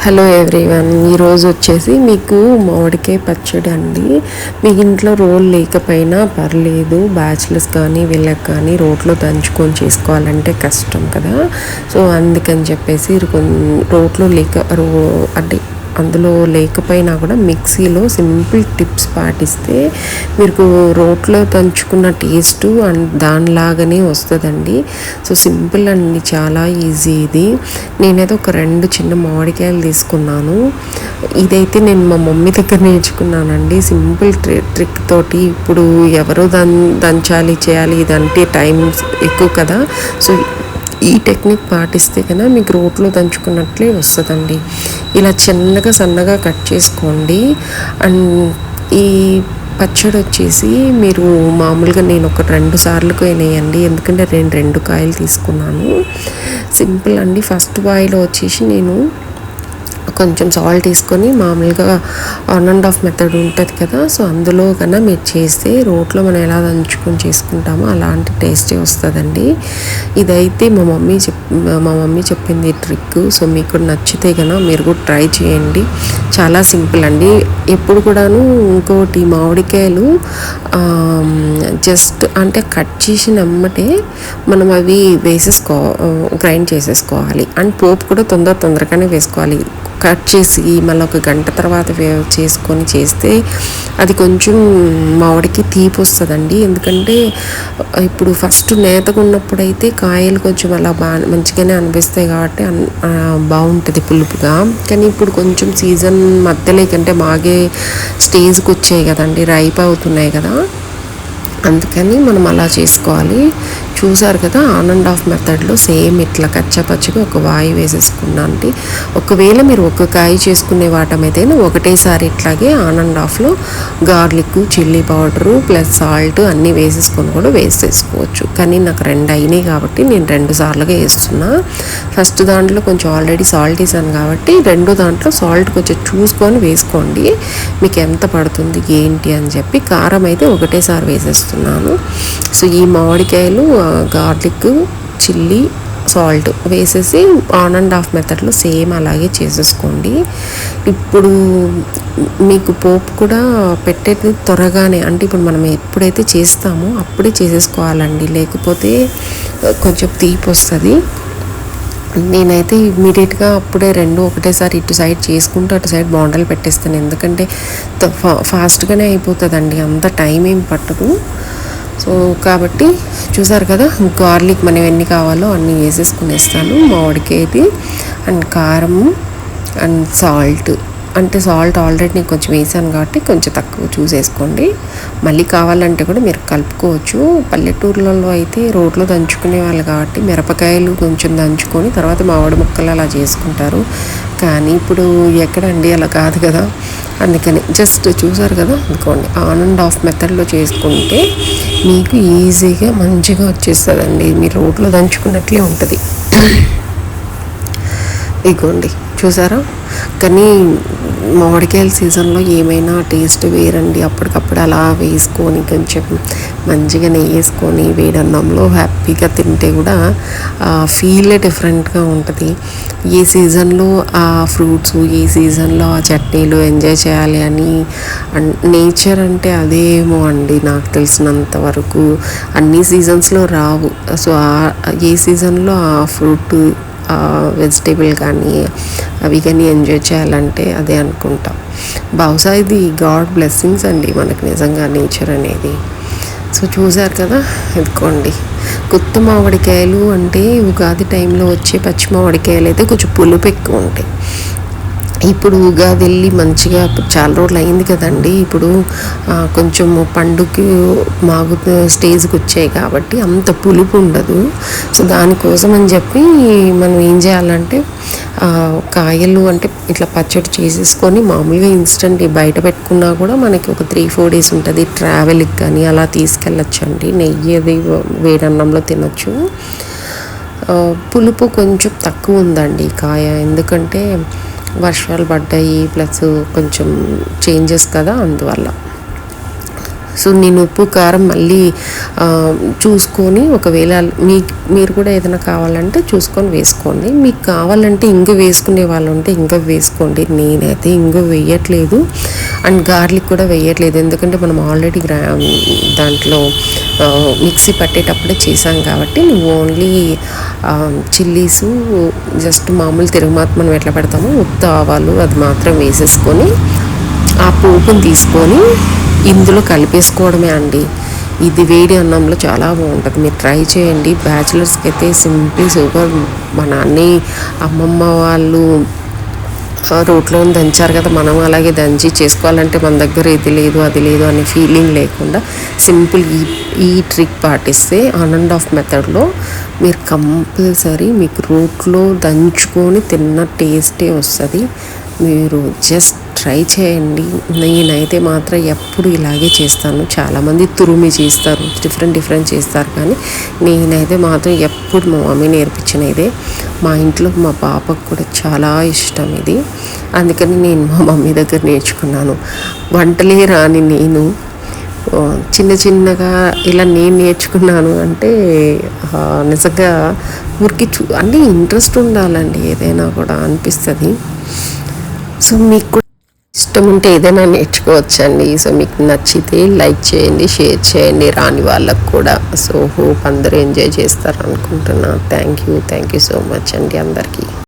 Hello everyone ఈరోజు వచ్చేసి మీకు మామిడికాయ పచ్చడి అండి. మీ ఇంట్లో రోల్ లేకపోయినా పర్లేదు. బ్యాచిలర్స్ కానీ వీళ్ళకి కానీ రోట్లో దంచుకొని చేసుకోవాలంటే కష్టం కదా. సో అందుకని చెప్పేసి కొన్- రోట్లో లేక రో అంటే అందులో లేకపోయినా కూడా మిక్సీలో సింపుల్ టిప్స్ పాటిస్తే మీకు రోట్లో దంచుకున్న టేస్ట్ అండ్ దానిలాగానే వస్తుందండి. సో సింపుల్ అండి చాలా ఈజీ ఇది. నేనైతే ఒక రెండు చిన్న మామిడికాయలు తీసుకున్నాను. ఇదైతే నేను మా మమ్మీ దగ్గర నేర్చుకున్నానండి. సింపుల్ ట్రిక్ తోటి ఇప్పుడు ఎవరు దం దంచాలి చేయాలి ఇదంటే టైం ఎక్కువ కదా. సో ఈ టెక్నిక్ పాటిస్తే కదా మీకు రోట్లో దంచుకున్నట్లే వస్తుందండి. ఇలా చిన్నగా సన్నగా కట్ చేసుకోండి. అండ్ ఈ పచ్చడి వచ్చేసి మీరు మామూలుగా నేను ఒక రెండు సార్లు వేయండి ఎందుకంటే నేను రెండు కాయలు తీసుకున్నాను. సింపుల్ అండి. ఫస్ట్ బాయిలో వచ్చేసి నేను కొంచెం సాల్ట్ వేసుకొని మామూలుగా వన్ అండ్ హాఫ్ మెథడ్ ఉంటుంది కదా సో అందులో కన్నా మీరు చేస్తే రోట్లో మనం ఎలా దంచుకొని చేసుకుంటామో అలాంటి టేస్టే వస్తుందండి. ఇదైతే మా మమ్మీ చెప్ మా మమ్మీ చెప్పింది ట్రిక్ సో మీకు నచ్చితే కనుక మీరు కూడా ట్రై చేయండి. చాలా సింపుల్ అండి. ఎప్పుడు కూడాను ఇంకోటి మామిడికాయలు జస్ట్ అంటే కట్ చేసిన ఎమ్మటే మనం అవి వేసేసుకో గ్రైండ్ చేసేసుకోవాలి. అండ్ పోపు కూడా తొందర తొందరగానే వేసుకోవాలి. కట్ చేసి మళ్ళీ ఒక గంట తర్వాత చేసుకొని చేస్తే అది కొంచెం మామిడికి తీపి వస్తుందండి. ఎందుకంటే ఇప్పుడు ఫస్ట్ నేతగా ఉన్నప్పుడైతే కాయలు కొంచెం అలా బాగా మంచిగానే అనిపిస్తాయి కాబట్టి అన్- బాగుంటుంది పులుపుగా. కానీ ఇప్పుడు కొంచెం సీజన్ మధ్యలో కంటే మాగే స్టేజ్కి వచ్చాయి కదండి రైప్ అవుతున్నాయి కదా. అందుకని మనం అలా చేసుకోవాలి. చూసారు కదా ఆన్ అండ్ ఆఫ్ మెథడ్లో సేమ్ ఇట్లా కచ్చపచ్చగా ఒక వాయి వేసేసుకున్నాంటి ఒకవేళ మీరు ఒక కాయ చేసుకునే వాటమైతే ఒకటేసారి ఇట్లాగే ఆన్ అండ్ ఆఫ్లో garlic chilli powder plus salt అన్నీ వేసేసుకొని కూడా వేసేసుకోవచ్చు. కానీ నాకు రెండు అయినాయి కాబట్టి నేను రెండు సార్లుగా వేస్తున్నా. ఫస్ట్ దాంట్లో కొంచెం ఆల్రెడీ సాల్ట్ వేసాను కాబట్టి రెండో దాంట్లో సాల్ట్ కొంచెం చూసుకొని వేసుకోండి. మీకు ఎంత పడుతుంది ఏంటి అని చెప్పి కారం అయితే ఒకటేసారి వేసేస్తున్నాను. సో ఈ మామిడికాయలు గార్లిక్ చిల్లీ సాల్ట్ వేసేసి ఆన్ అండ్ ఆఫ్ మెథడ్లో సేమ్ అలాగే చేసేసుకోండి. ఇప్పుడు మీకు పోపు కూడా పెట్టేది త్వరగానే అంటే ఇప్పుడు మనం ఎప్పుడైతే చేస్తామో అప్పుడే చేసేసుకోవాలండి. లేకపోతే కొంచెం తీపి వస్తుంది. నేనైతే ఇమ్మీడియట్గా అప్పుడే రెండు ఒకటేసారి ఇటు సైడ్ చేసుకుంటూ అటు సైడ్ బాండలు పెట్టేస్తాను. ఎందుకంటే ఫా- ఫాస్ట్గానే అయిపోతుందండి. అంత టైం ఏం పట్టదు. సో కాబట్టి చూసారు కదా గార్లిక్ మనం ఎన్ని కావాలో అన్నీ వేసేసుకునేస్తాను మామిడికాయది అండ్ కారం అండ్ సాల్ట్. అంటే సాల్ట్ ఆల్రెడీ నేను కొంచెం వేసాను కాబట్టి కొంచెం తక్కువ చూసేసుకోండి. మళ్ళీ కావాలంటే కూడా మీరు కలుపుకోవచ్చు. పల్లెటూర్లలో అయితే రోడ్లో దంచుకునే వాళ్ళు కాబట్టి మిరపకాయలు కొంచెం దంచుకొని తర్వాత మామిడి ముక్కలు అలా చేసుకుంటారు. కానీ ఇప్పుడు ఎక్కడండి? అలా కాదు కదా. అందుకని జస్ట్ చూసారు కదా అనుకోండి. ఆన్ అండ్ ఆఫ్ మెథడ్లో చేసుకుంటే మీకు ఈజీగా మంచిగా వచ్చేస్తుందండి. మీరు రోడ్లో దంచుకున్నట్లే ఉంటుంది. ఇగోండి. చూసారా? కానీ మామిడికాయల సీజన్లో ఏమైనా టేస్ట్ వేరండి. అప్పటికప్పుడు అలా వేసుకొని కొంచెం మంచిగా నెయ్యి వేసుకొని వేడన్నంలో హ్యాపీగా తింటే కూడా ఫీల్ డిఫరెంట్గా ఉంటుంది. ఏ సీజన్లో ఆ ఫ్రూట్స్ ఏ సీజన్లో ఆ చట్నీలు ఎంజాయ్ చేయాలి అని నేచర్ అంటే అదేమో అండి నాకు తెలిసినంత వరకు. అన్ని సీజన్స్లో రావు. సో ఆ- ఏ సీజన్లో ఆ ఫ్రూట్ వెజిటేబుల్ కానీ అవి కానీ ఎంజాయ్ చేయాలంటే అదే అనుకుంటాం. బహుశా ఇది గాడ్ బ్లెస్సింగ్స్ అండి మనకు నిజంగా నేచర్ అనేది. సో చూసారు కదా? ఎదుకోండి కొత్త మామిడికాయలు అంటే ఉగాది టైంలో వచ్చే పచ్చి మామిడికాయలు అయితే కొంచెం పులుపు ఎక్కువ ఉంటాయి. ఇప్పుడు ఉగాది వెళ్ళి మంచిగా చాలా రోజులు అయింది కదండి. ఇప్పుడు కొంచెం పండుగ మాగు స్టేజ్కి వచ్చాయి కాబట్టి అంత పులుపు ఉండదు. సో దానికోసం అని చెప్పి మనం ఏం చేయాలంటే కాయలు అంటే ఇట్లా పచ్చడి చేసేసుకొని మామూలుగా ఇన్స్టెంట్ బయట పెట్టుకున్నా కూడా మనకి ఒక త్రీ ఫోర్ డేస్ ఉంటుంది. ట్రావెల్కి కానీ అలా తీసుకెళ్ళొచ్చండి. నెయ్యి అది వేడన్నంలో తినొచ్చు. పులుపు కొంచెం తక్కువ ఉందండి కాయ. ఎందుకంటే వర్షాలు పడ్డాయి ప్లస్ కొంచెం చేంజెస్ కదా అందువల్ల. సో నేను ఉప్పు కారం మళ్ళీ చూసుకొని ఒకవేళ మీ మీరు కూడా ఏదైనా కావాలంటే చూసుకొని వేసుకోండి. మీకు కావాలంటే ఇంగు వేసుకునే వాళ్ళు ఉంటే ఇంగు వేసుకోండి. నేనైతే ఇంగు వేయట్లేదు. అండ్ గార్లిక్ కూడా వేయట్లేదు. ఎందుకంటే మనం ఆల్రెడీ గ్రా దాంట్లో మిక్సీ పట్టేటప్పుడే చేసాం కాబట్టి నువ్వు ఓన్లీ చిల్లీసు జస్ట్ మామూలు తిరుగుమాత మనం ఎట్లా పెడతామో ఉత్త ఆవాలు అది మాత్రం వేసేసుకొని ఆ పోపుని తీసుకొని ఇందులో కలిపేసుకోవడమే అండి. ఇది వేడి అన్నంలో చాలా బాగుంటుంది. మీరు ట్రై చేయండి. బ్యాచిలర్స్కి అయితే సింపుల్ సూపర్. మా నాన్ని అమ్మమ్మ వాళ్ళు ఆ రోట్లో దంచారు కదా మనం అలాగే దంచి చేసుకోవాలంటే మన దగ్గర ఇది లేదు అది లేదు అనే ఫీలింగ్ లేకుండా సింపుల్ ఈ ఈ ట్రిక్ పాటిస్తే ఆన్ అండ్ ఆఫ్ మెథడ్లో మీరు కంపల్సరీ మీకు రోట్లో దంచుకొని తిన్న టేస్టే వస్తుంది. మీరు జస్ట్ ట్రై చేయండి. నేనైతే మాత్రం ఎప్పుడు ఇలాగే చేస్తాను. చాలామంది తురుమి చేస్తారు. డిఫరెంట్ డిఫరెంట్ చేస్తారు. కానీ నేనైతే మాత్రం ఎప్పుడు మా మమ్మీ నేర్పించిన ఇదే మా ఇంట్లో మా పాపకు కూడా చాలా ఇష్టం ఇది. అందుకని నేను మా మమ్మీ దగ్గర నేర్చుకున్నాను. వంటలే రాని నేను. చిన్న చిన్నగా ఇలా నేను నేర్చుకున్నాను అంటే నిజంగా ఊరికి చూ అంటే ఇంట్రెస్ట్ ఉండాలండి. ఏదైనా కూడా అనిపిస్తుంది. సో మీకు ఇష్టం ఉంటే ఏదైనా నేర్చుకోవచ్చండి. సో మీకు నచ్చితే లైక్ చేయండి షేర్ చేయండి రాని వాళ్ళకు కూడా. సో హోప్ అందరూ ఎంజాయ్ చేస్తారు అనుకుంటున్నాను thank you thank you so much అండి అందరికీ.